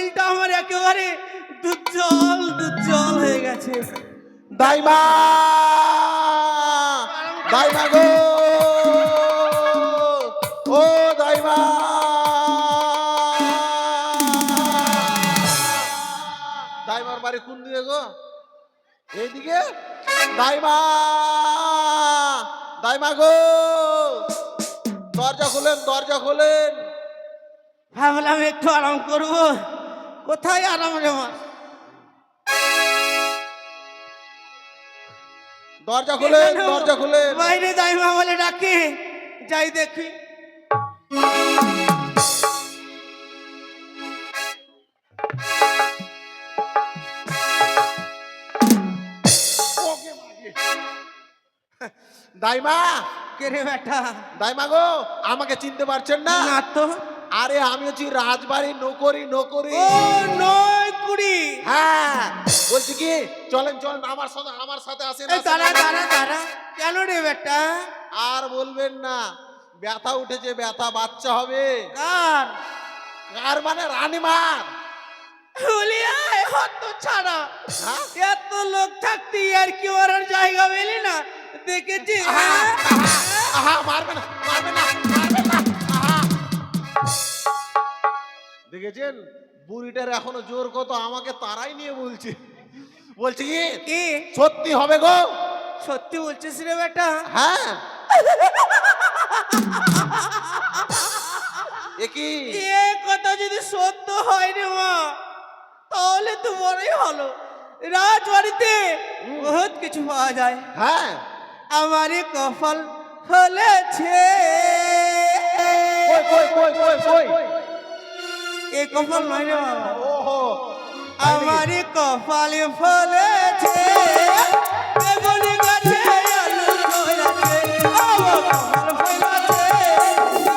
একেবারে দুধ জল দুধ জল হয়ে গেছে। দাইমা! দাইমা গো! ও দাইমা! দাইমার বাড়ি কোন দিকে গো? এইদিকে? দাইমা! দাইমা গো! দরজা খোলেন দরজা খোলেন। ভাবলাম একটু আরাম করব। কোথায় আরাম রে মা দরজা খোলেন দরজা খোলেন বাইরে যাই মা বলে ডাকে যাই দেখি। দাইমা কে রে বেটা? দাইমা গো আমাকে চিনতে পারছেন না? না তো। আরে আমি হচ্ছি রাজবাড়ি নকরি নকরি। নয় কুড়ি। হ্যাঁ। বলছি কি চলেন চলেন আমার সাথে আমার সাথে আসেন আসেন। দাঁড়া দাঁড়া কেন রে বেটা আর বলবেন না ব্যথা উঠেছে ব্যথা বাচ্চা হবে। কার? কার মানে? রানীমার। বলি আয় হত ছাড়া। হ্যাঁ? এত লোক থাকতে আর কি ওর জায়গা পেলি না? দেখেছি হ্যাঁ? মারবে না মারবে না। দেখেছেন? বুড়িটার এখনও জোর কত? আমাকে তারাই নিয়ে বলছে। বলছে কি কি? সত্যি হবে গো? সত্যি বলছিস রে বেটা? হ্যাঁ। এ কি? এ কথা যদি সত্য হয় রে মা তাহলে তো বড়ই হলো রাজবাড়িতে বহুত কিছু পাওয়া যায়। হ্যাঁ। আমারই কপাল ফলেছে কই কই কই কই কই? এ কপাল নয় রে বাবা। কপালে ফলেছে। বেগুনি গাছে আলু ধরেছে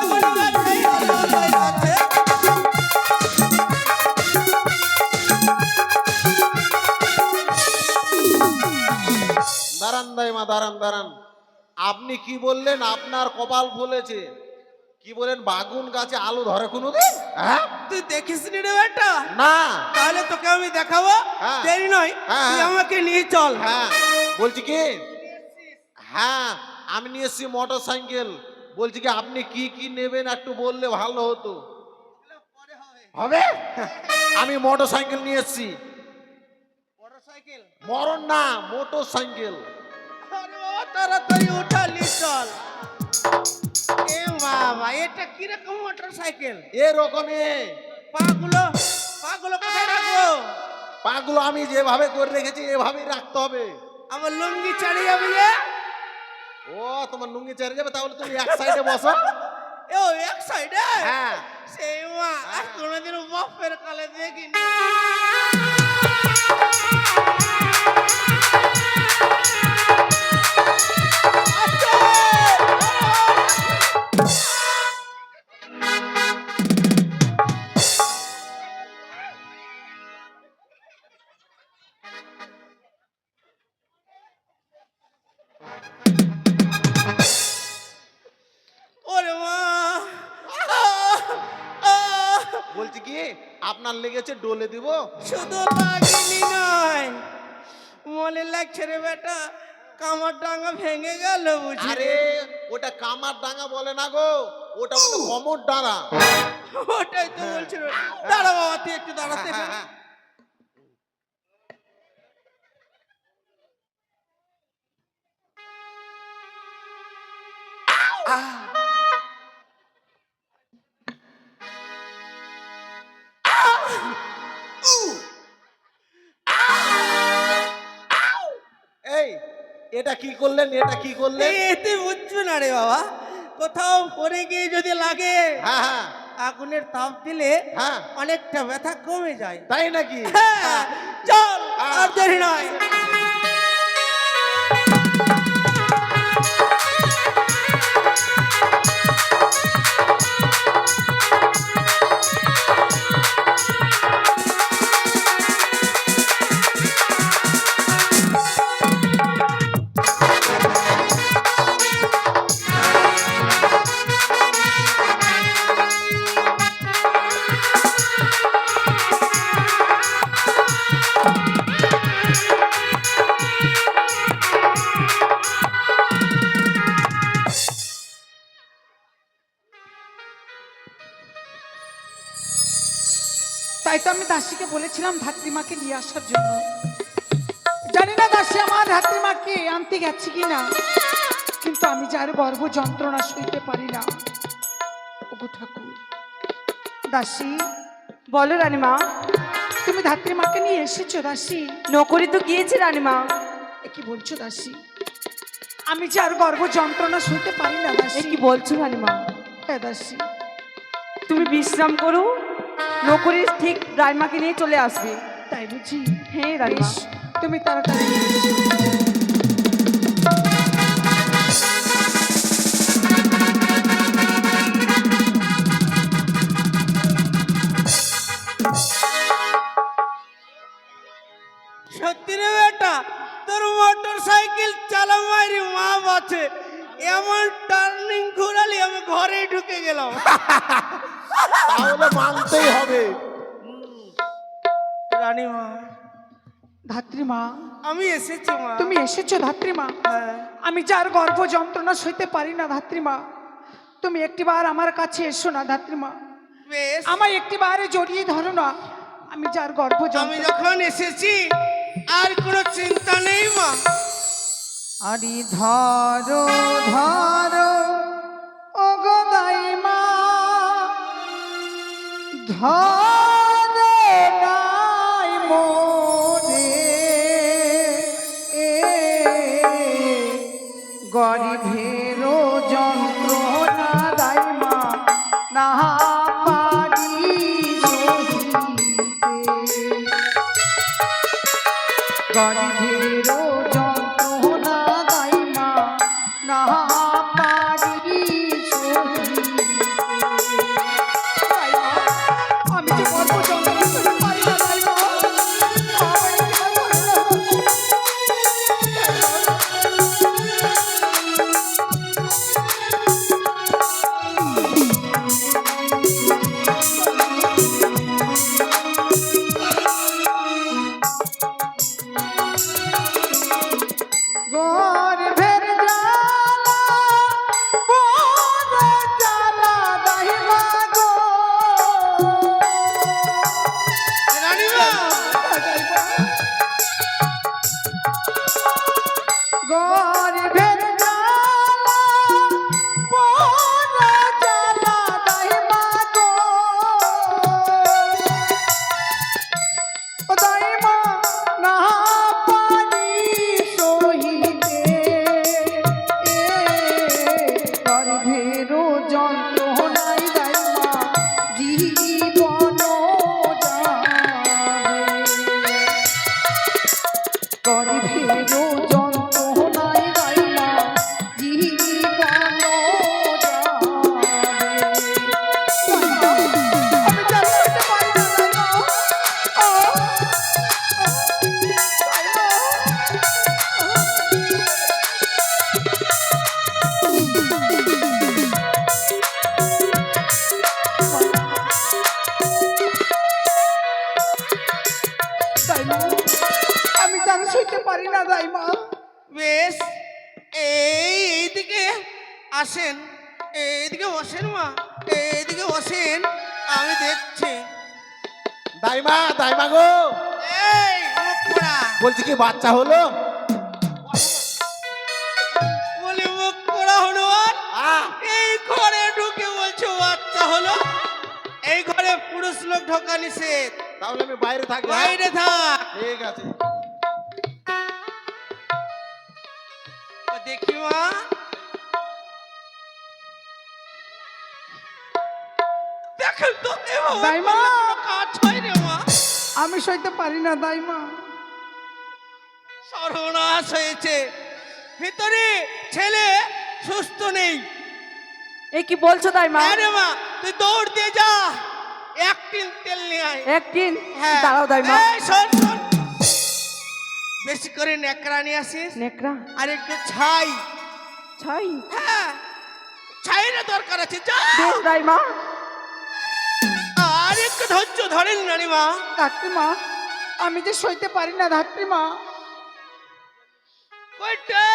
আমার কপাল দাঁড়ান দাঁড়ান। আপনি কি বললেন? আপনার কপাল ফুলেছে। কি বলেন বাগুন গাছে আলু ধরে কোনোদিন? হ্যাঁ? তুই দেখিস নি রে বেটা? না। তাহলে তোকে আমি দেখাবো। হ্যাঁ। দেরি নয় হ্যাঁ, তুই হ্যাঁ। আমাকে নিয়ে চল। হ্যাঁ। বলছি কি? হ্যাঁ আমি নিয়ে এসছি মোটর সাইকেল বলছি কি আপনি কি কি নেবেন একটু বললে ভালো হতো। হবে? আমি মোটর সাইকেল নিয়ে এসছি। মোটরসাইকেল? মরণ না মোটর সাইকেল আরে বাবা তাড়াতাড়ি উঠালি চল। এ বাবা এটা কীরকম মোটরসাইকেল? এরকমই পাগুলো? পাগুলো কোথায় রাখব? পাগুলো আমি যেভাবে করে রেখেছি এভাবেই রাখতে হবে। আমার লুঙ্গি চাড়িয়ে যাবে যে? ও তোমার লুঙ্গি চেড়ে যাবে তাহলে তুমি এক সাইডে বসো। এ ও এক সাইডে হ্যাঁ। সেই মা আর কোনোদিন বাপের কালে দেখিনি। বলছি কি আপনার লেগেছে ডোলে দিব? শুধু লাগেনি নয় মনে লাগছে রে বেটা কামার ডাঙ্গা ভেঙে গেল বুঝি আরে ওটা কামার ডাঙা বলে না গো ওটা বলে কমর ডাঙা ওটাই তো বলছিল দাঁড়া বাবা তুই একটু দাঁড়াতে হ্যাঁ, এটা কি করলেন এটা কি করলেন? এতে বুঝছ না রে বাবা কোথাও পরে গিয়ে যদি লাগে হ্যাঁ হ্যাঁ। আগুনের তাপ দিলে হ্যাঁ। অনেকটা ব্যথা কমে যায়। তাই নাকি? হ্যাঁ, চল আর দেরি নয়। দাসীকে বলেছিলাম ধাত্রীমাকে নিয়ে আসার জন্য। জানি না দাসী আমার ধাত্রীমাকে আনতে গেছে কিনা কিন্তু আমি যার গর্ব যন্ত্রণা সইতে পারি না। ওগো ঠাকুর দাসী বলো রানীমা তুমি ধাত্রীমাকে নিয়ে এসেছ দাসী? নকরি তো গিয়েছে রানীমা। এ কি বলছো দাসী? আমি যার গর্ব যন্ত্রণা শুনতে পারি না দাসী। কি বলছো রানীমা? হ্যাঁ দাসী। তুমি বিশ্রাম করো। নকরি ঠিক রানীমাকে নিয়ে চলে আসবে। তাই বুঝি? হ্যাঁ রানীমা তুমি তাড়াতাড়ি এসো। সত্যি রে বেটা তোর মোটর সাইকেল চালামারি মা আছে। এমন টার্নিং ঘুরালি আমি ঘরে ঢুকে গেলাম। তাহলে মানতেই হবে। রানীমা। ধাত্রীমা আমি এসেছি মা। তুমি এসেছ ধাত্রীমা হ্যাঁ। আমি যার গর্ভ যন্ত্রণা সইতে পারি না ধাত্রীমা তুমি একটিবার আমার কাছে এসো না ধাত্রীমা বেশ। আমায় একটিবারে জড়িয়ে ধরো না। আমি যার গর্ভ আমি যখন এসেছি আর কোনো চিন্তা নেই মা। আরে ধরো ধরো ও গদাই মা ধরে। আসেন এইদিকে বসেন মা এইদিকে বসেন আমি দেখছি। দাইমা দাইমা গো। এই মুখ পোড়া বলছি কি বাচ্চা হলো? বলি মুখ পোড়া আহ, এই ঘরে ঢুকে বলছো বাচ্চা হলো? এই ঘরে পুরুষ লোক ঢোকা নিষেধ। তাহলে আমি বাইরে থাকি হ্যাঁ? বাইরে থাক। ঠিক আছে। দেখি মা দাইমা! কাজ হয় রে মা আমি সইতে পারি না দাইমা। সর্বনাশ হয়েছে। ভিতরে ছেলে সুস্থ নেই। এ কি বলছো রানীমা আরে মা তুই দৌড় দিয়ে যা। এক টিন তেল নিয়ে আয়। একদিন হ্যাঁ। দাঁড়াও রানীমা এই, শোন শোন। বেশি করে নেকড়া নিয়ে আসিস। নেকড়া? আর একটু ছাই। ছাই? হ্যাঁ। ছাইয়ের দরকার আছে যা। বেশ রানীমা একটু ধৈর্য ধরেন নানিমা ধাত্রীমা আমি যে সইতে পারি না ধাত্রীমা। কইটে!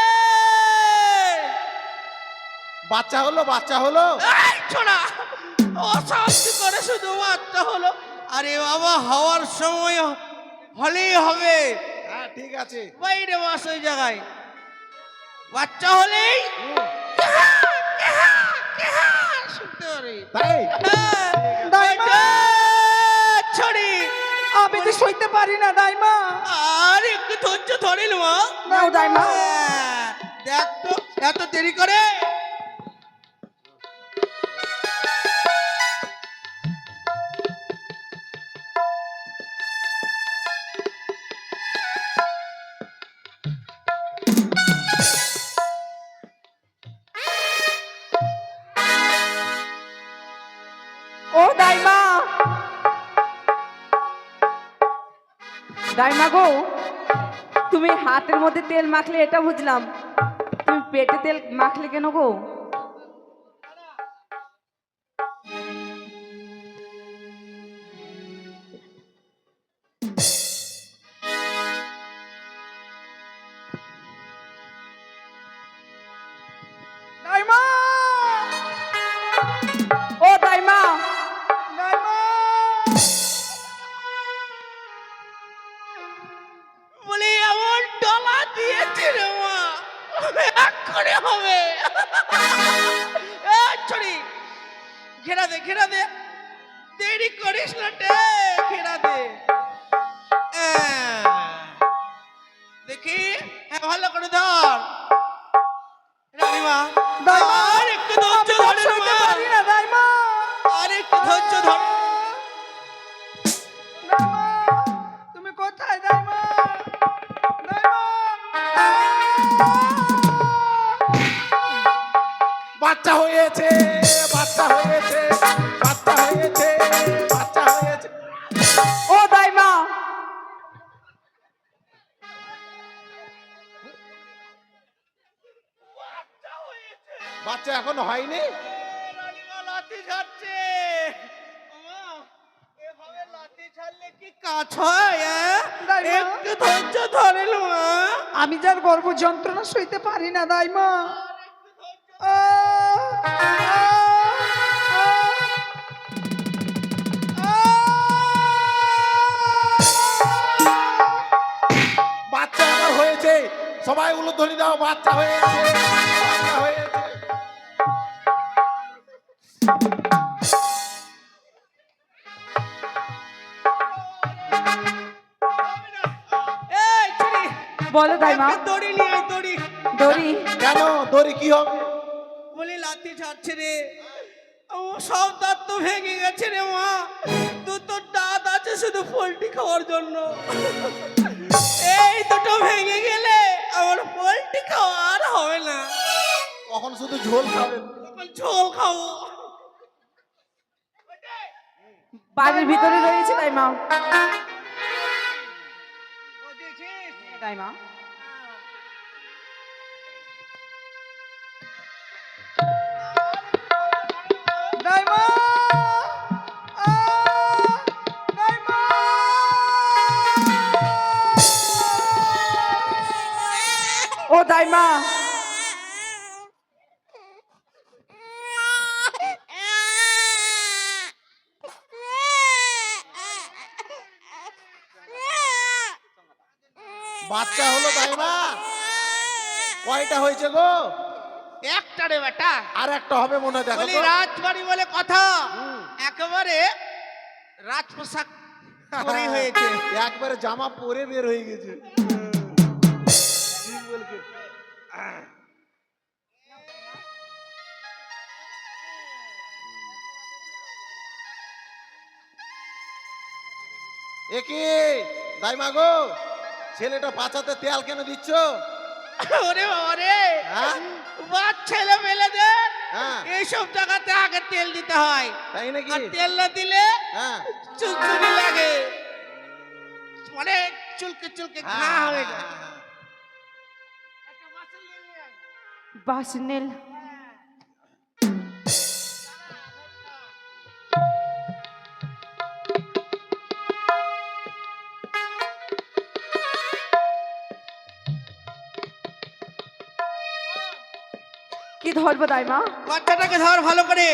বাচ্চা হলো বাচ্চা হলো। এই ছোড়া করে শুধু বাচ্চা হলো। আরে বাবা হওয়ার সময় হলেই হবে। হ্যাঁ ঠিক আছে। বাইরে বস ওই জায়গায়। বাচ্চা হলেই শুনতে পারি। তাই? আমি সইতে পারি না দাইমা। আর একটু ধৈর্য ধরে মা। নাও দাইমা। হ্যাঁ, দেখ তো এত দেরি করে। তুমি হাতের মধ্যে তেল মাখলে এটা বুঝলাম। তুমি পেটে তেল মাখলে কেন গো? দে ঘেরা দে। দেরি করিস না টে ঘেরা দে। দেখি হ্যাঁ ভালো করে ধর। রানীমা দাইমা একটু ধৈর্য ধরে সইতে মা পারি না দাইমা আর একটু ধৈর্য ধর। তুমি কোথায় দাইমা দাইমা বাচ্চা হয়েছে বাচ্চা হয়েছে। বাচ্চা হয়েছে বাচ্চা হয়েছে। ও দাইমা। বাচ্চা এখনও হয়নি? হয় আমি যার গর্ভ যন্ত্রণা সইতে পারি না দাইমা। সবাই উলুধ্বনি দাও বাচ্চা হয়েছে বাচ্চা হয়েছে। এই ছুরি বলো দাইমা একটা দড়ি নিয়ে দড়ি। দড়ি। কেন? দড়ি কি হবে? বলি লাথি ঝাড়ছে রে। সব দাঁত তো ভেঙে গেছে রে মা। দুটো দাঁত আছে শুধু পোলট্রি খাওয়ার জন্য। এই দুটো ভেঙে গেলে আমার পোলট্রি খাওয়া আর হবে না। কখন শুধু ঝোল খাবেন তখন ঝোল খাব? বাড়ির ভিতরে রয়েছে তাই মা। দাইমা দাইমা ও বাচ্চা হলো তাই মা। কয়টা হয়েছে গো? একটা রে বেটা। আর একটা হবে মনে হয় দেখো বলি রাজবাড়ি বলে কথা। একেবারে রাজ পোশাক পরে হয়েছে। একবারে জামা পরে বের হয়ে গেছে। ঠিক বলছে। এ কি? দাইমা গো ছেলেটা পাছাতে তেল কেন দিচ্ছ? ওরে বাবা রে হ্যাঁ? বাদ ছেলে মেলেদের হ্যাঁ। এইসব জায়গাতে আগে তেল দিতে হয়। তাই নাকি? আর তেল না দিলে হ্যাঁ। চুলচুলি লাগে। মানে চুলকে চুলকে ঘা হ্যাঁ, যায়। বাসনেল কি ধরবো দাইমা বাচ্চাটাকে ধর ভালো করে।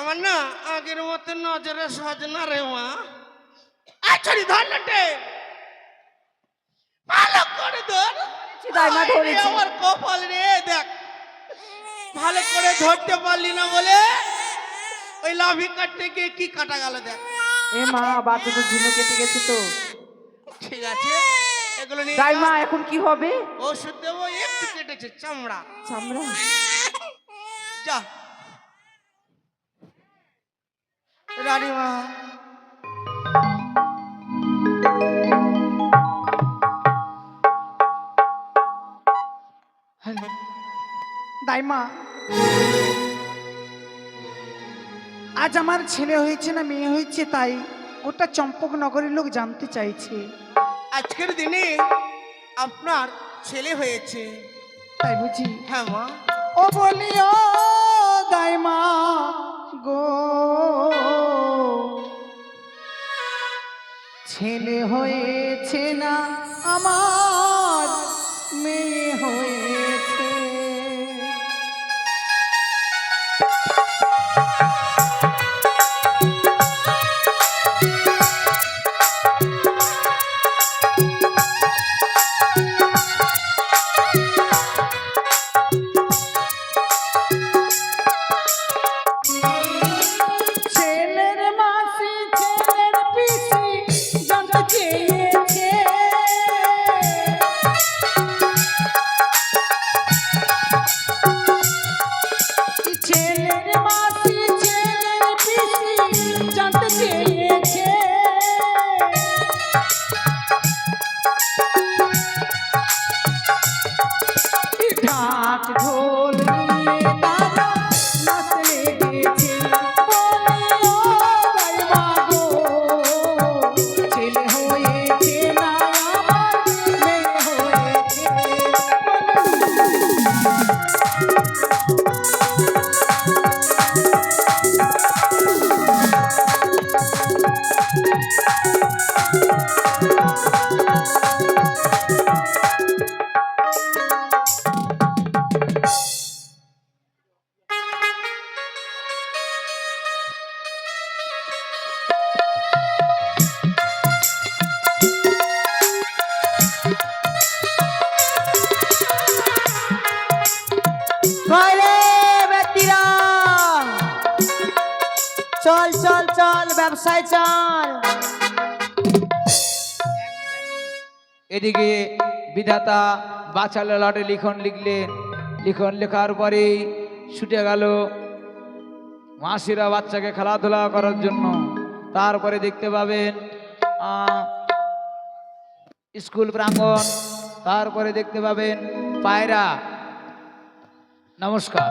আমার না আগের মতো নজরে সাজনা রে মা। আছড়ি ধর লটে। ভালো করে ধর। আমার কপাল রে দেখ। ভালো করে ধরতে পারলি না বলে? ওই লাভি কাটতে গিয়ে কি কাটা গেল দেখ। এ মা বাচ্চা তো ঝুলে কেটে গেছে তো। ঠিক আছে এগুলো নিয়ে দাইমা যা। এখন কি হবে? ওষুধ দেবো একটু কেটেছে চামড়া। চামড়া? যা। রানীমা দাইমা আজ আমার ছেলে হয়েছে না মেয়ে হয়েছে তাই গোটা চম্পকনগরের লোক জানতে চাইছে। আজকের দিনে আপনার ছেলে হয়েছে। তাই বুঝি? হ্যাঁ মা। ও বলিও দাইমা গো। ছেলে হয়েছে না আমার মেয়ে হয়েছে ব্যবসায় চল। এদিকে বিধাতা বাঁচালো লটে লিখন লিখলেন। লিখন লেখার পরেই ছুটে গেল মাসিরা বাচ্চাকে খেলাধুলা করার জন্য। তারপরে দেখতে পাবেন স্কুল প্রাঙ্গণ। তারপরে দেখতে পাবেন পায়রা। নমস্কার।